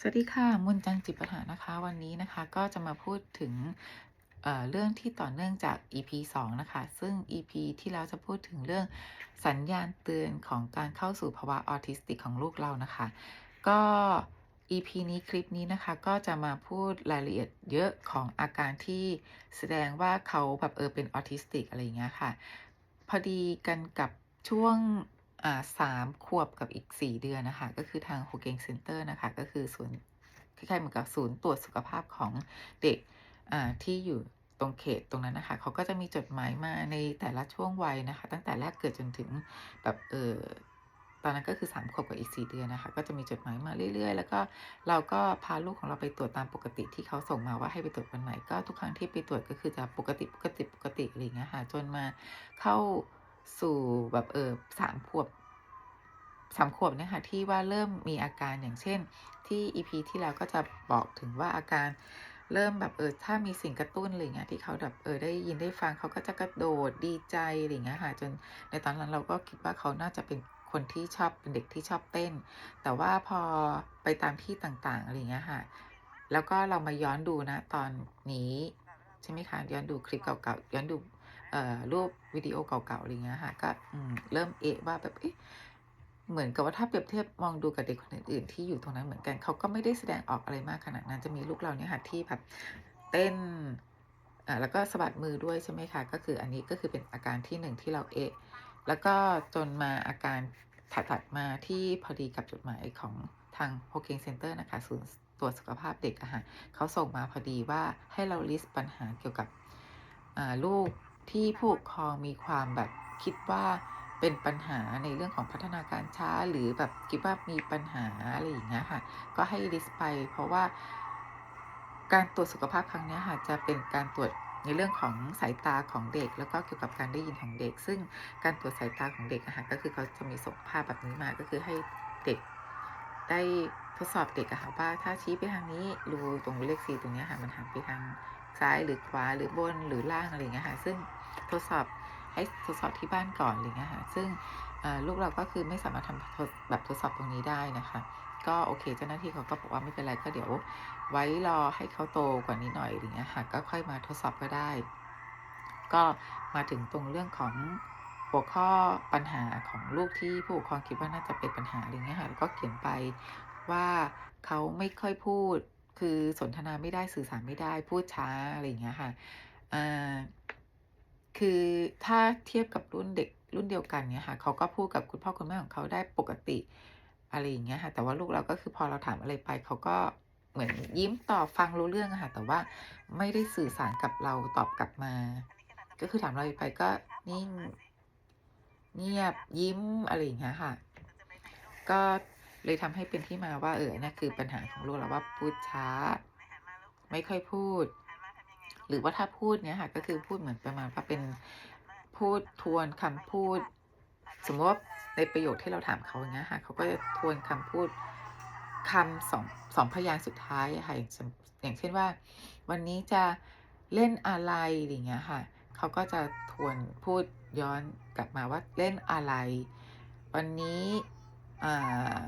สวัสดีค่ะมุนจันจิตปัญหานะคะ วันนี้นะคะก็จะมาพูดถึงเเรื่องที่ต่อเนื่องจาก EP 2 นะคะ ซึ่ง EP ที่แล้วจะพูดถึงเรื่องสัญญาณเตือนของการเข้าสู่ภาวะออทิสติกของลูกเรานะคะ ก็ EP นี้คลิปนี้นะคะก็จะมาพูดรายละเอียดเยอะของอาการที่แสดงว่าเขาแบบเออเป็นออทิสติกอะไรอย่างเงี้ยค่ะ พอดีกันกับช่วง สามขวบกับอีก4เดือนนะคะ ก็คือทาง h o g e n Center นะคะ ก็คือศูนย์คล้ายๆเหมือนกับศูนย์ตรวจสุขภาพของเด็กที่อยู่ตรงเขตตรงนั้นนะคะเขาก็จะมีจดหมายมาในแต่ละช่วงวัยนะคะ ตั้งแต่แรกเกิดจนถึงแบบเออตอนนั้นก็คือ3ขวบกับอีก 4 เดือนนะคะ ก็จะมีจดหมายมาเรื่อย ๆ แล้วก็เราก็พาลูกของเราไปตรวจตามปกติที่เขาส่งมาว่าให้ไปตรวจวันไหนก็ทุกครั้งที่ไปตรวจก็คือจะปกติปกติปกติอะไรอย่างเงี้ยค่ะจนมาเข้า สู่แบบเออสามขวบสามขวบเนี่ยค่ะที่ว่าเริ่มมีอาการอย่างเช่น ที่ EP ที่แล้วก็จะบอกถึงว่าอาการเริ่มแบบเออถ้ามีสิ่งกระตุ้นอะไรเงี้ยที่เขาแบบเออได้ยินได้ฟังเขาก็จะกระโดดดีใจอะไรเงี้ยค่ะจนในตอนนั้นเราก็คิดว่าเขาน่าจะเป็นคนที่ชอบเป็นเด็กที่ชอบเต้น แต่ว่าพอไปตามที่ต่างๆอะไรเงี้ยค่ะ แล้วก็เรามาย้อนดูนะตอนนี้ใช่ไหมคะย้อนดูคลิปเก่าๆย้อนดู รูปวิดีโอเก่าๆอะไรเงี้ยค่ะก็เริ่มเอะว่าแบบเอ๊ะเหมือนกับว่าถ้าเปรียบเทียบมองดูกับเด็กคนอื่นๆที่อยู่ตรงนั้นเหมือนกันเขาก็ไม่ได้แสดงออกอะไรมากขนาดนั้นจะมีลูกเราเนี่ยค่ะที่แบบเต้นอ่าแล้วก็สะบัดมือด้วยใช่ไหมคะก็คืออันนี้ก็คือเป็นอาการที่หนึ่งที่เราเอะแล้วก็จนมาอาการถัดๆมาที่พอดีกับจดหมายของทาง h o g e n Center นะคะศูนย์ตรวจสุขภาพเด็กอะค่ะเขาส่งมาพอดีว่าให้เราลิสต์ปัญหาเกี่ยวกับลูก ที่ผู้ปกครองมีความแบบคิดว่าเป็นปัญหาในเรื่องของพัฒนาการช้า หรือแบบคิดว่ามีปัญหาอะไรอย่างเงี้ยค่ะ ก็ให้ลิสไป เพราะว่า การตรวจสุขภาพครั้งนี้ค่ะจะเป็นการตรวจในเรื่องของสายตาของเด็ก แล้วก็เกี่ยวกับการได้ยินของเด็ก ซึ่งการตรวจสายตาของเด็กอะค่ะก็คือเขาจะมีส่งภาพแบบนี้มาก็คือให้เด็กได้ทดสอบเด็กอะค่ะว่าถ้าชี้ไปทางนี้รูตรงเลขสี่ตรงนี้ค่ะมันหันไปทาง ซ้ายหรือขวาหรือบนหรือล่างอะไรอย่างเงี้ยค่ะซึ่งทดสอบให้ทดสอบที่บ้านก่อนอะไรอย่างเงี้ยค่ะซึ่งลูกเราก็คือไม่สามารถทำทแบบทดสอบตรงนี้ได้นะคะ ก็โอเคเจ้าหน้าที่เขาก็บอกว่าไม่เป็นไรก็เดี๋ยว ไว้รอให้เขาโตกว่านี้หน่อยอะไรเงี้ยค่ะก็ค่อยมาทดสอบก็ได้ ก็มาถึงตรงเรื่องของหัวข้อปัญหาของลูกที่ผู้ปกครองคิดว่าน่าจะเป็นปัญหาอะไรเงี้ยค่ะก็เขียนไปว่าเขาไม่ค่อยพูด คือสนทนาไม่ได้สื่อสารไม่ได้พูดช้าอะไรอย่างเงี้ยค่ะอ่าคือถ้าเทียบกับรุ่นเด็กรุ่นเดียวกันเนี่ยค่ะเขาก็พูดกับคุณพ่อคุณแม่ของเขาได้ปกติอะไรอย่างเงี้ยค่ะ แต่ว่าลูกเราก็คือพอเราถามอะไรไปเขาก็เหมือนยิ้มตอบฟังรู้เรื่องค่ะ แต่ว่าไม่ได้สื่อสารกับเราตอบกลับมา ก็คือถามอะไรไปก็นิ่งเงียบยิ้มอะไรอย่างเงี้ยค่ะ ก็ เลยทำให้เป็นที่มาว่าเออนั่นคือปัญหาของลูกเราว่าพูดช้า ไม่ค่อยพูด หรือว่าถ้าพูดเนี้ยค่ะก็คือพูดเหมือนประมาณว่าเป็นพูดทวนคำพูด สมมติว่าในประโยคที่เราถามเขาอย่างเงี้ยค่ะเขาก็จะทวนคำพูดคำสองสองพยางค์สุดท้ายอะค่ะอย่างเช่นอย่างเช่นว่า วันนี้จะเล่นอะไรอย่างเงี้ยค่ะเขาก็จะทวนพูดย้อนกลับมาว่าเล่นอะไร วันนี้อ่า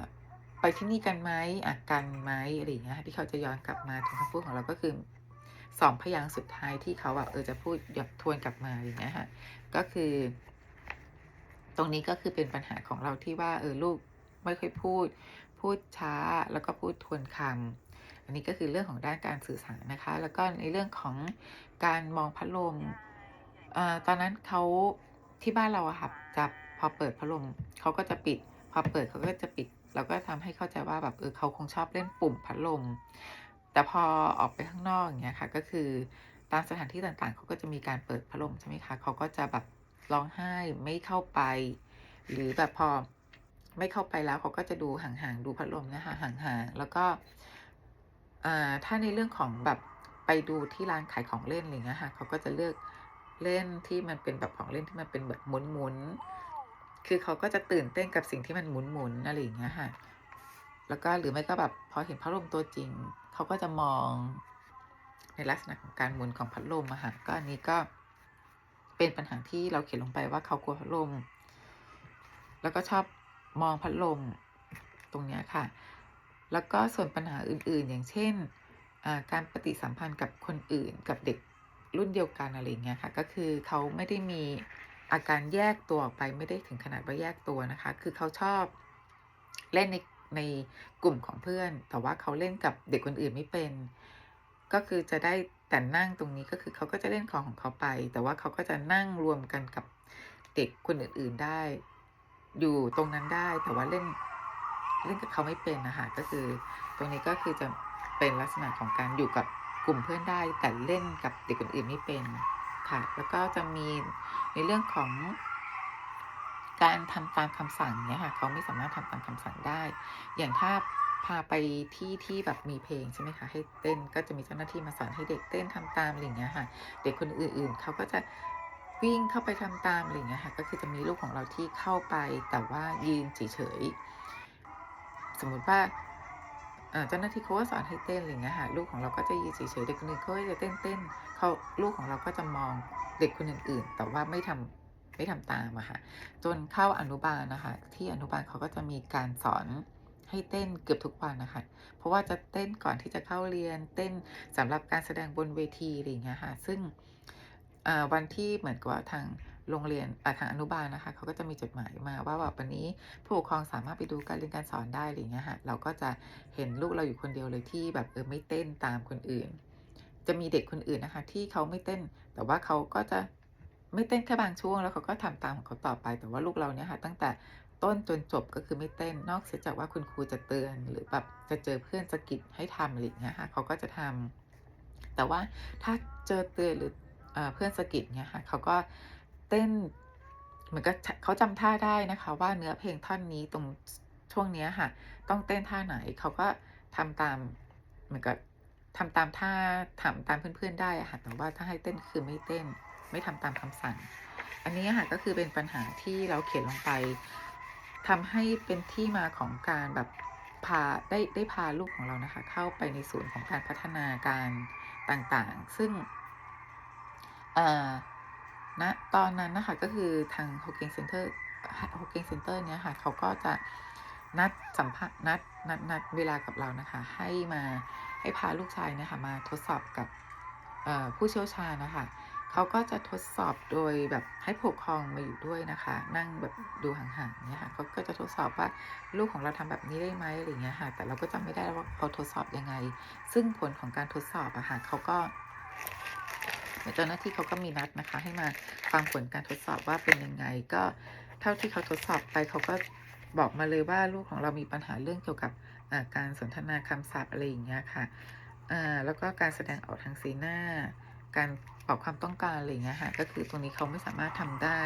ไปที่นี่กันไหมอะกันไหมอะไรเงี้ยที่เขาจะย้อนกลับมาถึงคำพูดของเราก็คือสองพยางค์สุดท้ายที่เขาแบบเออจะพูดย้อนทวนกลับมาอย่างเงี้ยค่ะก็คือ ตรงนี้ก็คือเป็นปัญหาของเราที่ว่า เออลูกไม่ค่อยพูด พูดช้าแล้วก็พูดทวนคำอันนี้ก็คือเรื่องของด้านการสื่อสารนะคะ แล้วก็ในเรื่องของการมองพัดลมเอ่อตอนนั้นเขาที่บ้านเราอะค่ะจะพอเปิดพัดลมเขาก็จะปิด พอเปิดเขาก็จะปิด เราก็ทำให้เข้าใจว่าแบบเออเขาคงชอบเล่นปุ่มพัดลม แต่พอออกไปข้างนอกอย่างเงี้ยค่ะ ก็คือตามสถานที่ต่างๆ เขาก็จะมีการเปิดพัดลมใช่ไหมคะเขาก็จะแบบร้องไห้ไม่เข้าไป หรือแบบพอไม่เข้าไปแล้วเขาก็จะดูห่างๆดูพัดลมนะคะห่างๆแล้วก็อ่าถ้าในเรื่องของแบบไปดูที่ร้านขายของเล่นอะไรเงี้ยค่ะเขาก็จะเลือกเล่นที่มันเป็นแบบของเล่นที่มันเป็นแบบหมุนๆ คือเขาก็จะตื่นเต้นกับสิ่งที่มันหมุนๆอะไรอย่างเงี้ยค่ะ แล้วก็หรือไม่ก็แบบพอเห็นพัดลมตัวจริง เขาก็จะมองในลักษณะของการหมุนของพัดลมอะค่ะก็อันนี้ก็เป็นปัญหาที่เราเขียนลงไปว่าเขากลัวพัดลม แล้วก็ชอบมองพัดลมตรงเนี้ยค่ะ แล้วก็ส่วนปัญหาอื่นๆ อย่างเช่น การปฏิสัมพันธ์กับคนอื่นกับเด็กรุ่นเดียวกันอะไรอย่างเงี้ยค่ะ ก็คือเขาไม่ได้มี อาการแยกตัวออกไปไม่ได้ถึงขนาดว่าแยกตัวนะคะ คือเขาชอบเล่นในในกลุ่มของเพื่อน แต่ว่าเขาเล่นกับเด็กคนอื่นไม่เป็น ก็คือจะได้แต่นั่งตรงนี้ก็คือเขาก็จะเล่นของของเขาไป แต่ว่าเขาก็จะนั่งรวมกันกับเด็กคนอื่น ๆได้ อยู่ตรงนั้นได้ แต่ว่าเล่นเล่นกับเขาไม่เป็นนะคะก็คือ ตรงนี้ก็คือจะเป็นลักษณะของการอยู่กับกลุ่มเพื่อนได้ แต่เล่นกับเด็กคนอื่นไม่เป็น ค่ะ แล้วก็จะมีในเรื่องของการทำตามคำสั่งเนี้ยค่ะ เขาไม่สามารถทำตามคำสั่งได้ อย่างถ้าพาไปที่ที่แบบมีเพลงใช่ไหมคะ ให้เต้นก็จะมีเจ้าหน้าที่มาสอนให้เด็กเต้นทำตามอะไรอย่างเงี้ยค่ะ เด็กคนอื่นๆเขาก็จะวิ่งเข้าไปทำตามอะไรอย่างเงี้ยค่ะ ก็คือจะมีลูกของเราที่เข้าไปแต่ว่ายืนเฉยๆสมมุติว่า เจ้าหน้าที่เขาก็สอนให้เต้นอะไรเงี้ยค่ะลูกของเราก็จะยืนเฉยๆเด็กคนอื่นเขาจะเต้นๆเขาลูกของเราก็จะมองเด็กคนอื่นๆแต่ว่าไม่ทำไม่ทำตามอะค่ะจนเข้าอนุบาลนะคะ ที่อนุบาลเขาก็จะมีการสอนให้เต้นเกือบทุกวันนะคะ เพราะว่าจะเต้นก่อนที่จะเข้าเรียนเต้นสำหรับการแสดงบนเวทีอะไรเงี้ยค่ะ ซึ่งวันที่เหมือนกับทาง โรงเรียนทางอนุบาลนะคะเขาก็จะมีจดหมายมาว่าแบบวันนี้ผู้ปกครองสามารถไปดูการเรียนการสอนได้อะไรอเงี้ยค่ะเราก็จะเห็นลูกเราอยู่คนเดียวเลยที่แบบเออไม่เต้นตามคนอื่น จะมีเด็กคนอื่นนะคะ ที่เขาไม่เต้น แต่ว่าเขาก็จะไม่เต้นแค่บางช่วง แล้วเขาก็ทำตามของเขาต่อไป แต่ว่าลูกเราเนี่ยค่ะ ตั้งแต่ต้นจนจบก็คือไม่เต้นนอกเสียจากว่าคุณครูจะเตือน หรือแบบจะเจอเพื่อนสะกิดให้ทำอะไรอเงี้ยค่ะเขาก็จะทำแต่ว่าถ้าเจอเตือนหรือเอ่อเพื่อนสะกิดเงี้ยค่ะเขาก็ เต้นเหมือนกับเขาจำท่าได้นะคะ ว่าเนื้อเพลงท่อนนี้ตรงช่วงเนี้ยค่ะ ต้องเต้นท่าไหนเขาก็ทำตามเหมือนกับทำตามท่าทำตามเพื่อนๆได้อะค่ะแต่ว่าถ้าให้เต้นคือไม่เต้น ไม่ทำตามคำสั่ง อันนี้ค่ะก็คือเป็นปัญหาที่เราเขียนลงไปทำให้เป็นที่มาของการแบบพาได้ได้พาลูกของเรานะคะ เข้าไปในศูนย์ของการพัฒนาการต่างๆ ซึ่งเอ่อ ณตอนนั้นนะคะก็คือทาง Hokkien Center ฮ Hokkien Center เนี้ยค่ะเขาก็จะนัดสัมภาษณ์นัดนัดนัดเวลากับเรานะคะ ให้มาให้พาลูกชายเนี่ยค่ะมาทดสอบกับผู้เชี่ยวชาญนะคะเขาก็จะทดสอบโดยแบบให้ผู้ปกครองมาอยู่ด้วยนะคะ นั่งแบบดูห่างๆเงี้ยค่ะเขาก็จะทดสอบว่าลูกของเราทำแบบนี้ได้ไหมอะไรเงี้ยค่ะ แต่เราก็จำไม่ได้วว่าเขาทดสอบยังไง ซึ่งผลของการทดสอบอะค่ะเขาก็ เจ้าหน้าที่เขาก็มีนัดนะคะ ให้มาฟังผลการทดสอบว่าเป็นยังไง ก็เท่าที่เขาทดสอบไปเขาก็บอกมาเลยว่าลูกของเรามีปัญหาเรื่องเกี่ยวกับการสนทนาคำศัพท์อะไรอย่างเงี้ยค่ะแล้วก็การแสดงออกทางสีหน้า การบอกความต้องการอะไรอย่างเงี้ยค่ะก็คือตรงนี้เขาไม่สามารถทำได้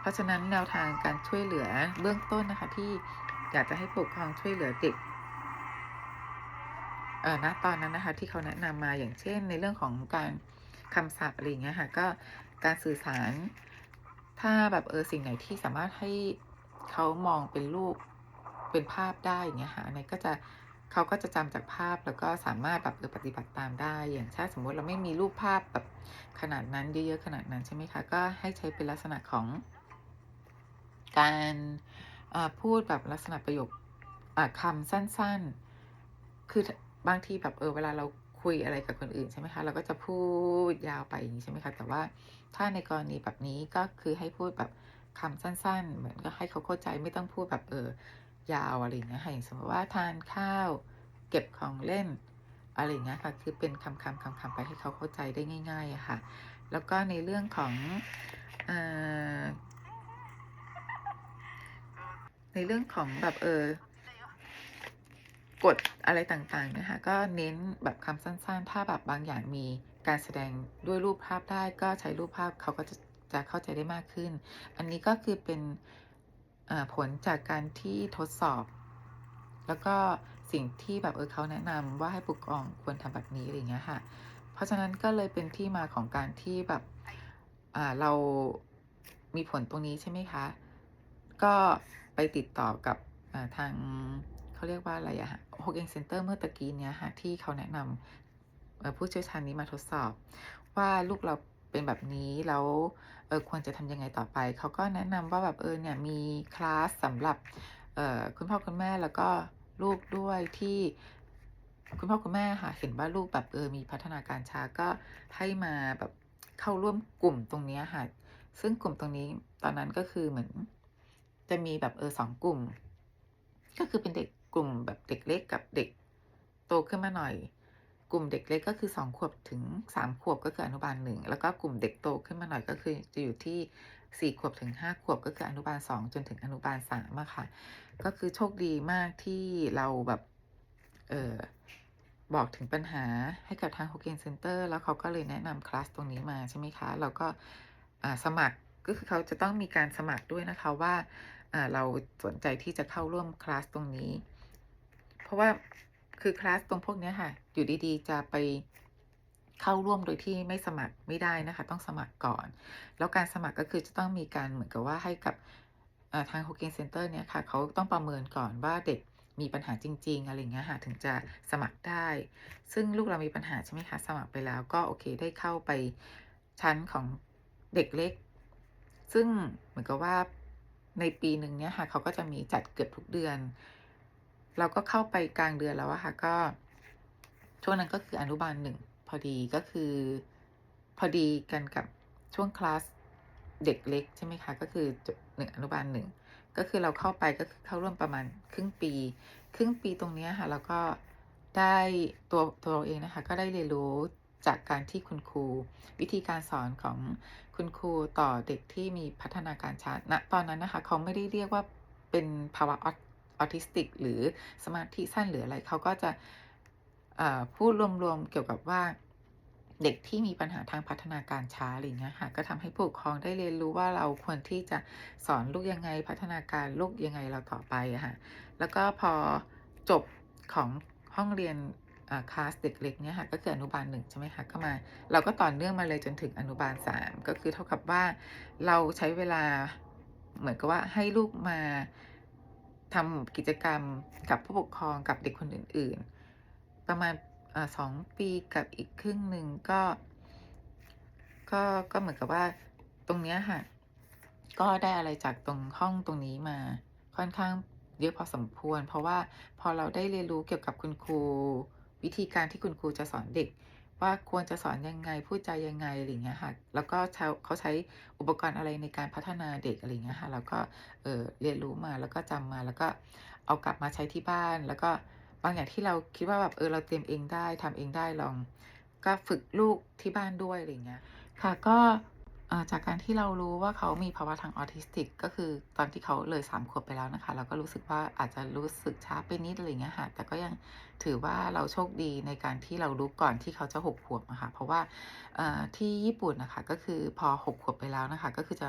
เพราะฉะนั้นแนวทางการช่วยเหลือเบื้องต้นนะคะที่อยากจะให้ผู้ปกครองช่วยเหลือเด็กเอ่อณตอนนั้นนะคะที่เขาแนะนำมาอย่างเช่น ในเรื่องของการ คำศัพท์อะไรอย่างเงี้ยค่ะก็การสื่อสาร ถ้าแบบเออสิ่งไหนที่สามารถให้เขามองเป็นรูปเป็นภาพได้อย่างเงี้ยค่ะอันนี้ก็จะเขาก็จะจำจากภาพแล้วก็สามารถแบบเออปฏิบัติตามได้ อย่างถ้าสมมุติเราไม่มีรูปภาพแบบขนาดนั้นเยอะๆขนาดนั้นใช่ไหมคะก็ให้ใช้เป็นลักษณะของ การพูดแบบลักษณะประโยคอ่าคำสั้น ๆ คือบางทีแบบเออเวลาเรา คุยอะไรกับคนอื่นใช่ไหมคะ เราก็จะพูดยาวไปอย่างงี้ใช่ไหมคะ แต่ว่าถ้าในกรณีแบบนี้ก็คือให้พูดแบบคำสั้น ๆ เหมือนกับให้เขาเข้าใจไม่ต้องพูดแบบเอ่อยาวอะไรอย่างเงี้ยค่ะ อย่างสมมติว่าทานข้าวเก็บของเล่นอะไรอย่างเงี้ยค่ะ คือเป็นคำๆคำๆไปให้เขาเข้าใจได้ง่ายๆอะค่ะ แล้วก็ในเรื่องของอในเรื่องของแบบเอ่อ กฎอะไรต่างๆนี่ยค่ะก็เน้นแบบคำสั้นๆ ถ้าแบบบางอย่างมีการแสดงด้วยรูปภาพได้ก็ใช้รูปภาพเขาก็จะจะเข้าใจได้มากขึ้น อันนี้ก็คือเป็นผลจากการที่ทดสอบ แล้วก็สิ่งที่แบบเออเขาแนะนำว่าให้ผู้กครองควรทำแบบนี้อะไรเงี้ยค่ะ เพราะฉะนั้นก็เลยเป็นที่มาของการที่แบบเรามีผลตรงนี้ใช่ไหมคะ ก็ไปติดต่อกับทาง เขาเรียกว่าอะไรอะค่ะ Hokkien Center เมื่อตะกี้เนี้ยค่ะที่เขาแนะนำผู้เชี่ยวชาญนี้มาทดสอบ ว่าลูกเราเป็นแบบนี้แล้วเออควรจะทำยังไงต่อไป เขาก็แนะนำว่าแบบเออเนี่ยมีคลาสสำหรับเออคุณพ่อคุณแม่แล้วก็ลูกด้วยที่คุณพ่อคุณแม่ค่ะเห็นว่าลูกแบบเออมีพัฒนาการช้าก็ให้มาแบบเข้าร่วมกลุ่มตรงนี้ค่ะ ซึ่งกลุ่มตรงนี้ตอนนั้นก็คือเหมือน จะมีแบบเออสองกลุ่ม ก็คือเป็นเด็กกลุ่มแบบเด็กเล็กกับเด็กโตขึ้นมาหน่อย กลุ่มเด็กเล็กก็คือสองขวบถึงสามขวบก็คืออนุบาลหนึ่งแล้วก็กลุ่มเด็กโตขึ้นมาหน่อยก็คือจะอยู่ที่สี่ขวบถึงห้าขวบก็คืออนุบาลสองจนถึงอนุบาลสามอะค่ะ ก็คือโชคดีมากที่เราแบบเออบอกถึงปัญหาให้กับทาง h o k เกนเซ็นเตอร์แล้วเขาก็เลยแนะนำคลาสตรงนี้มาใช่ไหมคะ เราก็อ่าสมัครก็คือเขาจะต้องมีการสมัครด้วยนะคะว่าอ่าเราสนใจที่จะเข้าร่วมคลาสตรงนี้ เพราะว่าคือคลาสตรงพวกนี้ค่ะ อยู่ดีๆ จะไปเข้าร่วมโดยที่ไม่สมัครไม่ได้นะคะ ต้องสมัครก่อน แล้วการสมัครก็คือจะต้องมีการเหมือนกับว่าให้กับทาง h o k เกนเซ็นเตอร์เนี่ยค่ะเขาต้องประเมินก่อนว่าเด็กมีปัญหาจริง ๆ อะไรเงี้ยค่ะถึงจะสมัครได้ ซึ่งลูกเรามีปัญหาใช่ไหมคะ สมัครไปแล้วก็โอเคได้เข้าไปชั้นของเด็กเล็ก ซึ่งเหมือนกับว่าในปีหนึ่งเนี้ยค่ะเขาก็จะมีจัดเกือบทุกเดือน เราก็เข้าไปกลางเดือนแล้วอะค่ะก็ ช่วงนั้นก็คืออนุบาลหนึ่งพอดีก็คือ พอดีกันกับช่วงคลาสเด็กเล็กใช่ไหมคะก็คือหนึ่งอนุบาลหนึ่งก็คือเราเข้าไปก็คือเข้าร่วมประมาณครึ่งปี ครึ่งปีตรงนี้ค่ะแล้วก็ได้ตัวตัวเราเองนะคะ ก็ได้เรียนรู้จากการที่คุณครู วิธีการสอนของคุณครูต่อเด็กที่มีพัฒนาการช้าณตอนนั้นนะคะ เขาไม่ได้เรียกว่าเป็นภาวะออ ออทิสติก หรือสมาธิสั้นหรืออะไรเขาก็จะพูดรวมๆเกี่ยวกับว่าเด็กที่มีปัญหาทางพัฒนาการช้าอะไรเงี้ยค่ะก็ทำให้ผู้ปกครองได้เรียนรู้ว่าเราควรที่จะสอนลูกยังไง พัฒนาการลูกยังไงเราต่อไปอะค่ะแล้วก็พอจบของห้องเรียนคลาสเด็กเล็กเนี่ยค่ะก็คืออนุบาลหนึ่งใช่ไหมคะก็มา เราก็ต่อเนื่องมาเลยจนถึงอนุบาลสามก็คือเท่ากับว่าเราใช้เวลาเหมือนกับว่าให้ลูกมา ทำกิจกรรมกับผู้ปกครองกับเด็กคนอื่น ๆ ประมาณอสองปีกับอีกครึ่งหนึ่งก็ก็ก็เหมือนกับว่าตรงเนี้ยค่ะ ก็ได้อะไรจากตรงห้องตรงนี้มาค่อนข้างเยอะพอสมควร เพราะว่าพอเราได้เรียนรู้เกี่ยวกับคุณครู วิธีการที่คุณครูจะสอนเด็ก ว่าควรจะสอนยังไงพูดใจยังไงอะไรเงี้ยค่ะ แล้วก็เขาใช้อุปกรณ์อะไรในการพัฒนาเด็กอะไรเงี้ยค่ะแล้วก็เออเรียนรู้มาแล้วก็จำมาแล้วก็เอากลับมาใช้ที่บ้าน แล้วก็บางอย่างที่เราคิดว่าแบบเออเราเตรียมเองได้ทำเองได้ลอง ก็ฝึกลูกที่บ้านด้วยอะไรเงี้ยค่ะก็ จากการที่เรารู้ว่าเขามีภาวะทางออทิสติก ก็คือตอนที่เขาเลยสามขวบไปแล้วนะคะ เราก็รู้สึกว่าอาจจะรู้สึกช้าไปนิดอะไรเงี้ยค่ะ แต่ก็ยังถือว่าเราโชคดีในการที่เรารู้ก่อนที่เขาจะหกขวบนะคะเพราะว่าที่ญี่ปุ่นนะคะก็คือพอหกขวบไปแล้วนะคะ ก็คือจะ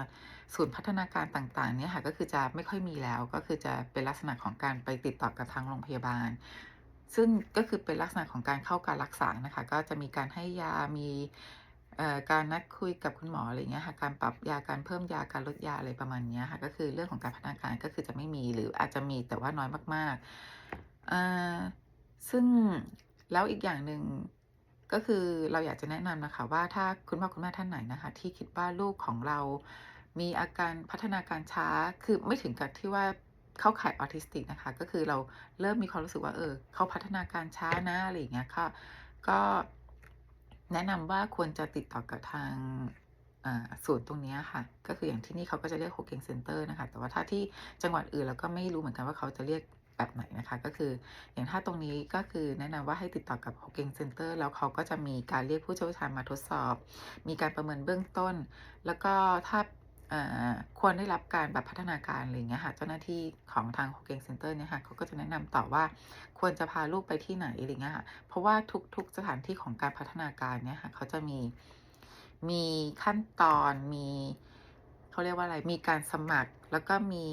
ศูนย์พัฒนาการต่างๆเนี่ยค่ะก็คือจะไม่ค่อยมีแล้ว ก็คือจะเป็นลักษณะของการไปติดต่อกับทางโรงพยาบาลซึ่งก็คือเป็นลักษณะของการเข้าการรักษานะคะ ก็จะมีการให้ยา มี การนัดคุยกับคุณหมออะไรเงี้ยค่ะการปรับยาการเพิ่มยาการลดยาอะไรประมาณนี้ค่ะก็คือเรื่องของการพัฒนาการก็คือจะไม่มีหรืออาจจะมีแต่ว่าน้อยมากๆซึ่งแล้วอีกอย่างหนึ่งก็คือเราอยากจะแนะนำนะคะว่าถ้าคุณพ่อคุณแม่ท่านไหนนะคะ ที่คิดว่าลูกของเรามีอาการพัฒนาการช้าคือไม่ถึงกับที่ว่าเข้าข่ายออทิสติกนะคะ ก็คือเราเริ่มมีความรู้สึกว่าเออเขาพัฒนาการช้านะอะไรอย่างเงี้ยค่ะก็ แนะนำว่าควรจะติดต่อกับทางศูนย์ตรงนี้ค่ะ ก็คืออย่างที่นี่เขาก็จะเรียกโฮเกงเซ็นเตอร์นะคะ แต่ว่าถ้าที่จังหวัดอื่นเราก็ไม่รู้เหมือนกันว่าเขาจะเรียกแบบไหนนะคะ ก็คืออย่างถ้าตรงนี้ก็คือแนะนำว่าให้ติดต่อกับโฮเกงเซ็นเตอร์แล้วเขาก็จะมีการเรียกผู้เชี่ยวชาญมาทดสอบ มีการประเมินเบื้องต้น แล้วก็ถ้า ควรได้รับการแบบพัฒนาการอะไรเงี้ยค่ะเจ้าหน้าที่ของทางโฮเกงเซ็นเตอร์เนี่ยค่ะเขาก็จะแนะนำต่อว่าควรจะพาลูกไปที่ไหนอะไรเงี้ยค่ะเพราะว่าทุกๆสถานที่ของการพัฒนาการเนี่ยค่ะเขาจะมีมีขั้นตอนมีเขาเรียกว่าอะไรมีการสมัครแล้วก็มี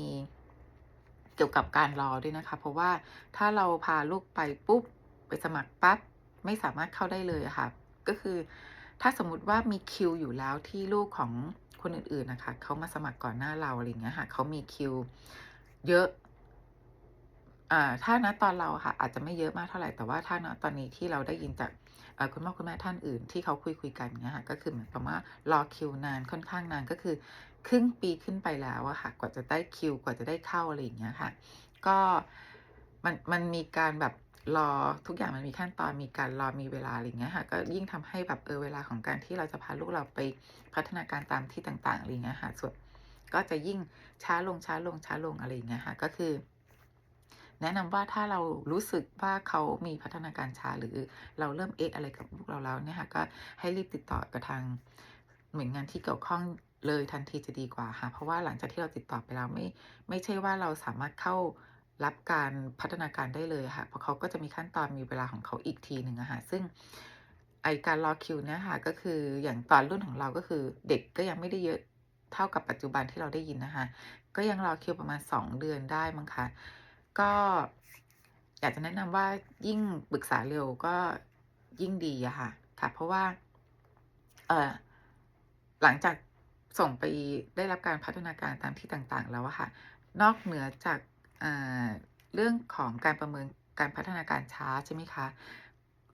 เกี่ยวกับการรอด้วยนะคะ เพราะว่าถ้าเราพาลูกไปปุ๊บไปสมัครปั๊บไม่สามารถเข้าได้เลยค่ะ ก็คือถ้าสมมุติว่ามีคิวอยู่แล้วที่ลูกของ คนอื่นๆนะคะเขามาสมัครก่อนหน้าเราอะไรเงี้ยค่ะเขามีคิวเยอะอ่าถ้าณตอนเราค่ะ อาจจะไม่เยอะมากเท่าไหร่แต่ว่าถ้าณตอนนี้ที่เราได้ยินจากคุณพ่อคุณแม่ท่านอื่น ที่เขาคุยคุยกันเงี้ยค่ะก็คือเหมือนกับว่ารอคิวนานค่อนข้างนานก็คือ ครึ่งปีขึ้นไปแล้วอะค่ะ กว่าจะได้คิว กว่าจะได้เข้าอะไรอย่างเงี้ยค่ะ ก็มันมันมีการแบบ รอทุกอย่างมันมีขั้นตอนมีการรอมีเวลาอะไรเงี้ยค่ะก็ยิ่งทำให้แบบเออเวลาของการที่เราจะพาลูกเราไปพัฒนาการตามที่ต่างๆอะไรเงี้ยค่ะส่วนก็จะยิ่งช้าลงช้าลงช้าลงอะไรเงี้ยค่ะก็คือ แนะนำว่าถ้าเรารู้สึกว่าเขามีพัฒนาการช้าหรือเราเริ่มเอ๊ะอะไรกับลูกเราแล้วเนี่ยค่ะก็ให้รีบติดต่อกับทางหน่วยงานที่เกี่ยวข้องเลยทันทีจะดีกว่าค่ะเพราะว่าหลังจากที่เราติดต่อไปแล้วไม่ ไม่ใช่ว่าเราสามารถเข้า รับการพัฒนาการได้เลยค่ะ เพราะเขาก็จะมีขั้นตอนมีเวลาของเขาอีกทีหนึ่งอะค่ะ ซึ่งไอการรอคิวเนี่ยค่ะก็คืออย่างตอนรุ่นของเราก็คือเด็กก็ยังไม่ได้เยอะเท่ากับปัจจุบันที่เราได้ยินนะคะ ก็ยังรอคิวประมาณ 2 เดือนได้มั้งคะก็อยากจะแนะนำว่ายิ่งปรึกษาเร็วก็ยิ่งดีอะค่ะ ค่ะ เพราะว่า เออหลังจากส่งไปได้รับการพัฒนาการตามที่ต่างๆ แล้วอะค่ะ นอกเหนือจาก เรื่องของการประเมินการพัฒนาการช้าใช่ไหมคะ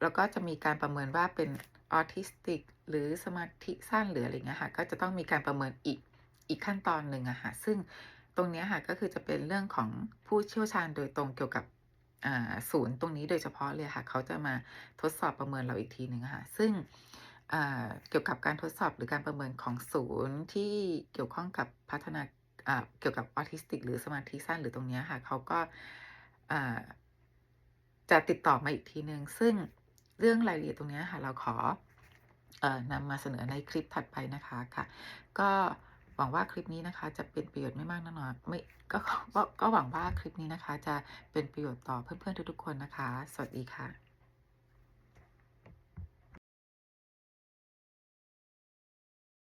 แล้วก็จะมีการประเมินว่าเป็นออทิสติก หรือสมาธิสั้นหรืออะไรเงี้ยค่ะก็จะต้องมีการประเมินอีกอีกขั้นตอนหนึ่งอะค่ะซึ่งตรงนี้ค่ะก็คือจะเป็นเรื่องของผู้เชี่ยวชาญโดยตรงเกี่ยวกับศูนย์ตรงนี้โดยเฉพาะเลยค่ะ เขาจะมาทดสอบประเมินเราอีกทีหนึ่งค่ะ ซึ่งเกี่ยวกับการทดสอบหรือการประเมินของศูนย์ที่เกี่ยวข้องกับพัฒนา เกี่ยวกับออทิสติก หรือสมาธิสั้นหรือตรงนี้ค่ะเขาก็จะติดต่อมาอีกทีหนึ่งซึ่งเรื่องรายละเอียดตรงนี้ค่ะเราขออ่อนำมาเสนอในคลิปถัดไปนะคะค่ะ ก็หวังว่าคลิปนี้นะคะ จะเป็นประโยชน์ไม่มากก็น้อยไม่ก็ก็ก็หวังว่าคลิปนี้นะคะ จะเป็นประโยชน์ต่อเพื่อนๆทุกๆคนนะคะ สวัสดีค่ะ